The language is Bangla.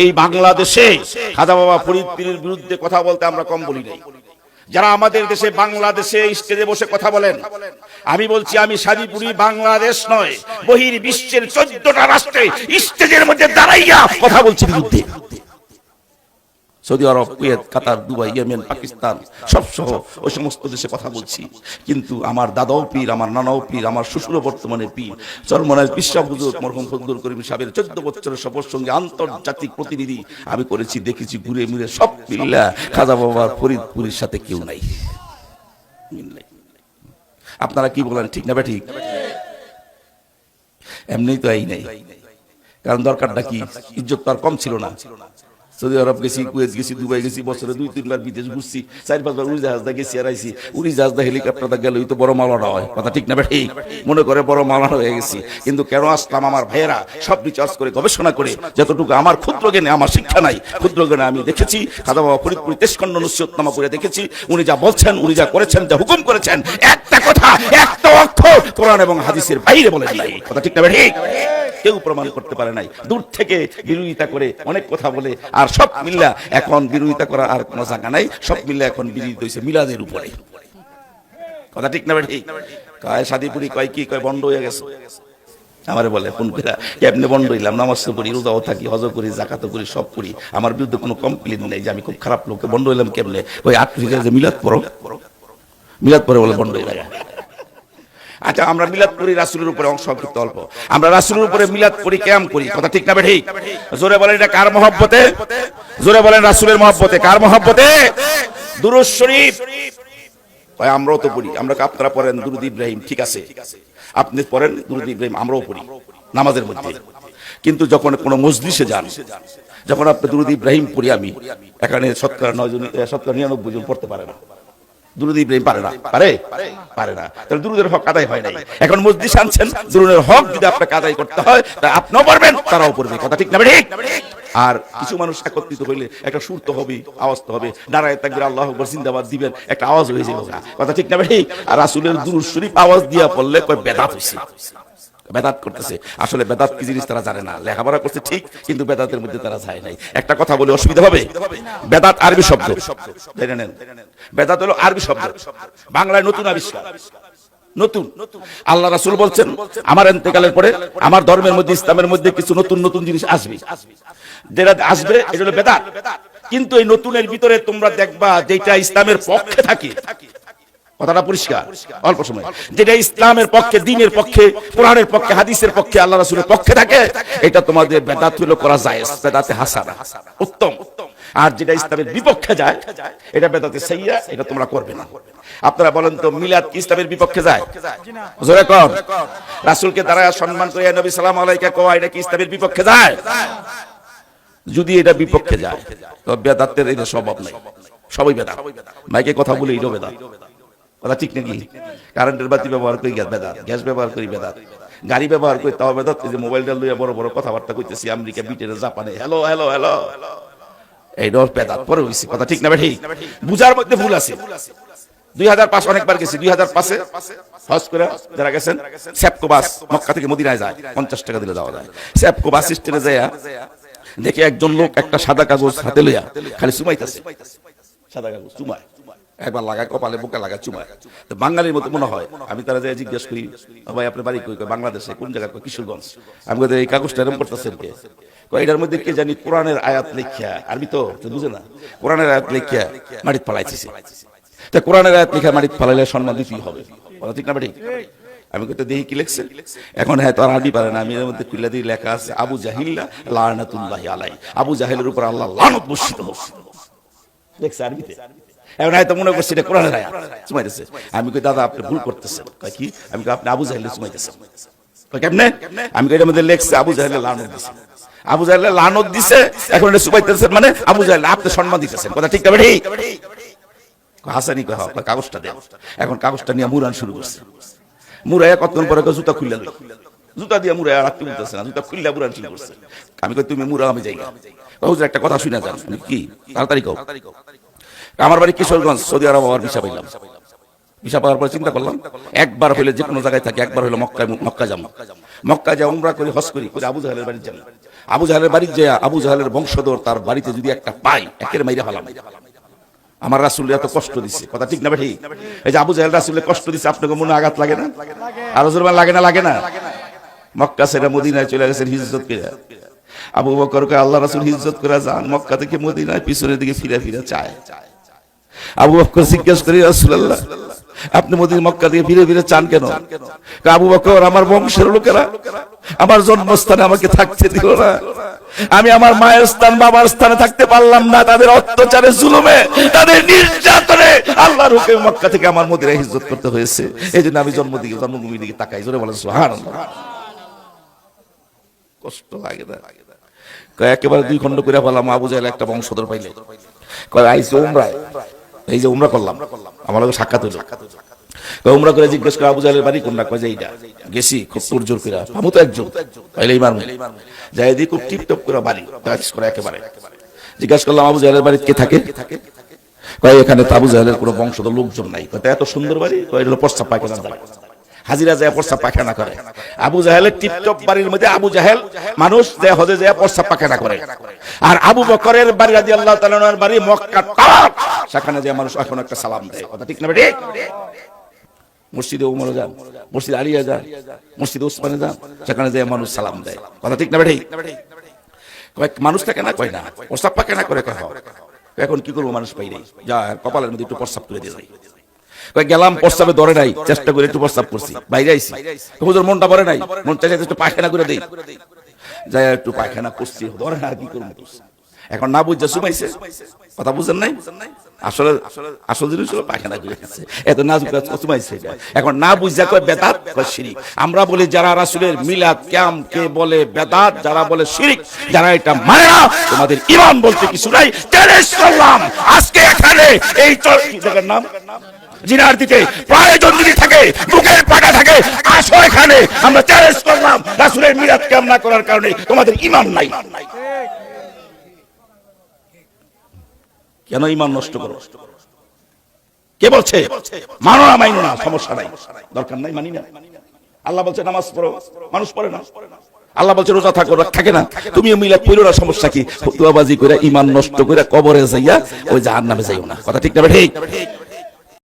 এই বাংলাদেশে খাজা বাবা ফরিদ পীরের বিরুদ্ধে কথা বলতে আমরা কম বলি নাই। যারা আমাদের দেশে বাংলাদেশে স্টেজে বসে কথা বলেন, আমি বলছি আমি সাদিপুরি বাংলাদেশ নয় বহির বিশ্বের চোদ্দটা রাষ্ট্রে স্টেজের মধ্যে দাঁড়াইয়া কথা বলছি বিরুদ্ধে। Saudi Arab, Kuwait, Qatar, Dubai, Yemen, Pakistan সব সহ ওই সমস্ত দেশে কথা বলছি। কিন্তু আমার দাদাও পীর, আমার নানাও পীর, আমার শ্বশুরও বর্তমানে পীর। চরমনায় বিশ্বাস হুজুর মরহুম ফজলুল করিম সাহেবের চোদ্দ বছরের সফর সঙ্গে আন্তর্জাতিক প্রতিনিধি। আমি করেছি, দেখেছি, ঘুরে মুড়ে সব মিল্লা। খাজা বাবার ফরিদপুরের সাথে কেউ নাই। আপনারা কি বলেন, ঠিক না ঠিক এমনি তো এই নাই। কারণ দরকারটা কি? ইজ্জত তো আর কম ছিল না। সৌদি আরব গেছি, কুয়েত গেছি, দুবাই গেছি, বছরে দুই, তিনবার বিদেশ ঘুরছি চার পাঁচবার উড়ি জাহাজ দা গেছি আর আইছি উড়ি জাহাজ দা হেলিকপ্টার দা গেলে তো বড় মালানা হয়। কথা ঠিক না ঠিক মনে করে বড় মালানা হয়ে গেছি। কিন্তু কেন আসলাম আমার ভাইয়েরা? সব রিচার্জ করে গবেষণা করে। যতটুকু আমার ক্ষুদ্র জ্ঞানে আমার শিক্ষা নাই, ক্ষুদ্র জ্ঞানে আমি দেখেছি খাদা বাবা ফরিদপুরি তেজখণ্ড নসিহতনামা করে দেখেছি, উনি যা বলছেন, উনি যা করেছেন, যা হুকুম করেছেন, একটা কথা, একটা অক্ষর কোরআন এবং হাদিসের বাইরে বলেন নাই কথা ঠিক না ঠিক কেউ প্রমাণ করতে পারে নাই। দূর থেকে বিরোধিতা করে অনেক কথা বলে, আর সব মিল্লা এখন বিরোধিতা করার আর কোনো জায়গা নাই। সব মিল্লা এখন বিরোধিত হয়েছে মিলাদের উপরে। কথা ঠিক না ঠিক কয় সাদিপুরি, কয় কি, কয় বন্ধ হয়ে গেছে। আমারে বলে, ফোন করে কেমনে বন্ধ হইলাম? নামাজ তো করি রোজাও থাকি হজ করি জাকাতও করি, সব করি। আমার বিরুদ্ধে কোনো কমপ্লেন নেই যে আমি খুব খারাপ লোকে বন্ধ হইলাম কেমনে? ওই আট যে মিলাদ পড়ো। মিলাদ পরে বলে বন্ধ হয়ে যায়। আচ্ছা আমরা মিলাদ করি রাসুলের উপরে অংশ সংক্ষিপ্ত অল্প। আমরা রাসুলের উপরে মিলাদ করি ক্যাম করি। কথা ঠিক না ঠিক জোরে বলেন, এটা কার মহব্বতে? জোরে বলেন, রাসুলের মহব্বতে। কার মহব্বতে? দুরুজ শরীফ। আমরাও তো পড়ি। আমরা আপনারা পড়েন দুরুদ ইব্রাহিম, ঠিক আছে? আপনি পড়েন দুরুদ ইব্রাহিম, আমরাও পড়ি, নামাজের মধ্যে। কিন্তু যখন কোনো মজলিসে যান, যখন আপনি দুরুদ ইব্রাহিম পড়ি আমি, এখানে শতকরা নয় জন শতকরা নিরানব্বই জন পড়তে পারে না। দুরুদ ইব্রাহিম পারে না। পারে? পারে না। তাহলে দুরুদের হক আদায় হয় নাই। এখন মসজিদ আনছেন দুরুদের হক যদি আপনাকে আদায় করতে হয় তা আপনিও পারবেন তারাও পড়বে। কথা ঠিক না ঠিক আর কিছু মানুষ একত্রিত হইলে একটা সুর তো হবে আওয়াজ তো হবে। নারায় তাকবির আল্লাহ আকবার জিন্দাবাদ দিবেন। একটা আওয়াজ হয়ে যাবে কথা ঠিক না ঠিক আর রাসূলের দুরুদ শরীফ আওয়াজ দিয়া পড়লে কয় বেদাত হইছে। বেদাত করতেছে। আসলে বেদাত কি জিনিস তারা জানে না। লেখাপড়া করছে ঠিক, কিন্তু বেদাতের মধ্যে তারা যায় নাই। একটা কথা বলে, অসুবিধা হবে? বেদাত আরবি শব্দ। জেনে নেন। বেদাত হলো আরবি শব্দ। বাংলায় নতুন আবিষ্কার। নতুন। আল্লাহ রাসূল বলছেন, আমার ইন্তেকালের পরে আমার ধর্মের মধ্যে, ইসলামের মধ্যে কিছু নতুন নতুন জিনিস আসবে। যেটা আসবে, এটা হলো বেদাত। কিন্তু এই নতুনের ভিতরে তোমরা দেখবা, যেটা ইসলামের পক্ষে থাকে কথাটা পরিষ্কার, অল্প সময়। যেটা ইসলামের পক্ষে, দিনের পক্ষে, কোরআনের পক্ষে, হাদিসের পক্ষে, আল্লাহ রাসূলের পক্ষে থাকে, এটা তোমাদের বেদাত হলো করা যায় বেদাতে হাসানা। উত্তম। আর যেটা ইসলামের বিপক্ষে যায়, এটা বেদাতে সাইয়া এটা তোমরা করবে না। আপনারা বলেন তো, মিলাদ ইসলামের বিপক্ষে যায়? জোরে কর রাসূলকে দ্বারা সম্মান করে নবী সাল্লাল্লাহু আলাইহি কোয়া এটা কি ইসলামের বিপক্ষে যায়? যদি এটা বিপক্ষে যায়, তো বেদাতের এটা স্বভাব নাই। সবই বেদাত। মাইকে কথা বলে, এটাও বেদাত। কথা ঠিক নাকি? কারেন্টের বাতি ব্যবহার করি বেদাত, গ্যাস ব্যবহার করি বেদাত। গাড়ি ব্যবহার করি, তাও বেদাত, এই যে মোবাইলটা লইয়া বড় বড় কথাবার্তা কইতেছি, আমেরিকা, ব্রিটেনে, জাপানে হ্যালো হ্যালো হ্যালো এইটাও বেদাত, পরে হইছে, কথা ঠিক না ঠিক? বুঝার মধ্যে ভুল আছে। দুই হাজার পাঁচ অনেকবার গেছি, দুই হাজার পাঁচে? হজ করে যারা গেছেন, স্যাপকো বাস মক্কা থেকে মদিনায় যায়, পঞ্চাশ টাকা দিলে যাওয়া যায়। স্যাপকো বাস স্ট্যান্ডে যায় দেখে একজন লোক একটা সাদা কাগজ হাতে লইয়া খালি সুমাইতেছে। সাদা কাগজ চুমায়। একবার লাগায় কপালে, বুকে লাগায় চুমায়। তো বাঙালির মতো মনে হয়। আমি তারা যাই জিজ্ঞেস করি ভাই বাড়ি কই বাংলাদেশে, কোন জায়গায় কিশোরগঞ্জ? আমি এই কাগজটা এরকম করতেছেন কে? এটার মধ্যে কে জানি কোরআনের আয়াত লেখিয়া, আরবি তো বুঝে না। কোরআনের আয়াত লেখিয়া মাটিত কোরআনের আয়াত লেখা মাটিত পালাইলে সম্মান দিতেই হবে। ঠিক না ঠিক আমি দেখি কি লিখছে? এখন হ্যাঁ আরবি পারে না। আমি এর মধ্যে খুলে দিয়ে লেখা আছে, আবু জাহিল্লা লানাতুল্লাহি আলাই আবু জাহেলের উপর আল্লাহ লানত আরবিতে। এখন হয়তো মনে করছি এটা কোরআনের আয়াত। আমি কই দাদা আপনি ভুল করতেছেন। কয় কি? আমি আপনি আবু জাহেল কয় কেমনে? আমি কই মধ্যে লেখছে আবু জাহেল লানত দিছে। আবু জাহেল লানত দিছে এখন এটা মানে আবু জাহেল আপনি সম্মান দিতেছেন। কথা ঠিক ঠিক? হাসানি কয় হ্যাঁ, কাগজটা দেন এখন কাগজটা নিয়ে মুরান শুরু করছে। মুরাইয়া কতক্ষণ পরে জুতা খুললে লই জুতা দিয়ে মুরাইয়া রাখতে বলতেছে না, জুতা খুললে মুরান শুরু করছে। আমি কই, তুমি মুরা আমি যাই হুজুর, একটা কথা শুনে যান কি? তাড়াতাড়ি কও। আমার বাড়ি কিশোরগঞ্জ, সৌদি আরব আবার ভিসা পাইলাম। ভিসা পাওয়ার পরে চিন্তা করলাম, একবার হইলে যে কোনো জায়গায় থাকি, একবার হইলে মক্কা মক্কা যাব মক্কা যা উমরা করি হস করি, করে আবু জাহেলের বাড়ি যাব আবু জাহালের বাড়ি যে আবু জাহালের বংশধর, তার বাড়িতে যদি একটা পাই, একের মাইরে ফেলাম। আমার রাসুল এত কষ্ট দিছে, কথা ঠিক না ভাই? এই যে আবু জাহেল রাসুলের কষ্ট দিছে, আপনাকে মনে আঘাত লাগে না? আর জোরমান লাগে না লাগে না? মক্কা সেরা মদিনায় চলে গেছেন হিজরত করে। আবু বকরকে আল্লাহ রাসুল হিজরত করে যান, মক্কা থেকে মদিনায় পিছনের দিকে ফিরে ফিরে চায়। আবু বকর জিজ্ঞেস করি রাসূলুল্লাহ, আপনি মদিনা মক্কা থেকে ফিরে ফিরে চান কেন? আবু বকর, আমার বংশের লোকেরা, আমার জন্মস্থানে আমাকে থাকতে দিল না। আমি আমার মায়ের স্থান, বাবার স্থানে থাকতে পারলাম না। তাদের অত্যাচারে, জুলুমে, তাদের নির্যাতনে আল্লাহর হুকুমে মক্কা থেকে আমার মদিনায় হিজরত করতে হয়েছে। এই জন্য আমি জন্ম দিকে জন্মভূমি দিকে তাকাই। জোরে বলেন, সুবহানাল্লাহ। কষ্ট লাগে না। কয় একেবারে দুই খণ্ড করে ফেলাম আবু জাহেল একটা বংশধর পাইলে। কয়, আইসি উমরায় এই যে উমরা করলাম। আমার সাক্ষাৎ হইল। কয়, উমরা করে জিজ্ঞেস করে, আবু জাহেলের বাড়ি কোনটা? কয়, যে এইটা। গেছি খুব তোর জোর করে আমি তো একজন। পাইলে ইমার যাই দিয়ে খুব টিপটপ করে বাড়ি টাচ করে একেবারে। জিজ্ঞাসা করলাম, আবু জাহেলের বাড়ি কে থাকে? কয়, এখানে তো আবু জাহেলের কোনো বংশধর লোকজন নাই। কয় এত সুন্দর বাড়ি? কয় এটা হলো প্রস্তাব পায়খানা হাজিরা যায়, প্রস্তাব পায়খানা করে। আবু জাহেলের টিপটপ বাড়ির মধ্যে আবু জাহেল মানুষ যে হজে যায়, প্রস্তাব পায়খানা করে। আর আবু বকরের বাড়ি রাজি আল্লাহ তালানোর বাড়ি মক্কা সেখানে যে মানুষ এখন একটা সালাম দেয়। কথা ঠিক না বেটি মসজিদে উমরে যান, মসজিদ আলিয়া যান, মসজিদে উসমানে যান, সেখানে যে মানুষ সালাম দেয়। কথা ঠিক না বেটি কয় মানুষ থাকে না, কয় না? প্রস্তাব পাকে না করে কয় এখন কি করব, মানুষ পাই নাই। যা কপালের মধ্যে একটু প্রস্তাব করে দিয়ে গেলাম প্রস্তাবে ধরে নাই চেষ্টা করে একটু প্রস্তাব করছি বাইরে আইছি। তো হুজুর মনটা ভরে নাই মন চাইছে একটু পায়খানা করে দেই। যাই একটু পায়খানা করছি ধরে না আর কি করব। এখন না বুঝছে সুমাইছে কথা বুঝেন নাই? আসলে আসল জিনিস হলো পায়খানা করে গেছে। এত না সুমাইছে এখন না বুঝা কয় বেদাত কয় শিরিক। আমরা বলি যারা রাসূলের মিলাদ ক্যাম কে বলে বেদাত যারা বলে শিরিক যারা এটা মানে না তোমাদের ইমান বলতে কিছু নাই। টেরেস করলাম আজকে এখানে এই জায়গার নাম? জিনার দিকে প্রয়োজন যদি থাকে বুকের পাটা থাকে। আসো এখানে, আমরা চ্যালেঞ্জ করলাম রাসূলের ক্যাম না করার কারণে। তোমাদের ইমান নাই। কেন ইমান নষ্ট করো? কে বলছে? মানো না, মাইনো না, সমস্যা নাই। দরকার নাই, মানি না। আল্লাহ বলছে, নামাজ পড়ো। মানুষ পড়ে না। আল্লাহ বলছে, রোজা থাকো থাকে না। তুমিও মিলাদ পড়ো না, সমস্যা কি? ফতুয়াবাজি করে ইমান নষ্ট করে কবরে যাইয়া ওই জাহান্নামে যাইও না। কথা ঠিক না ঠিক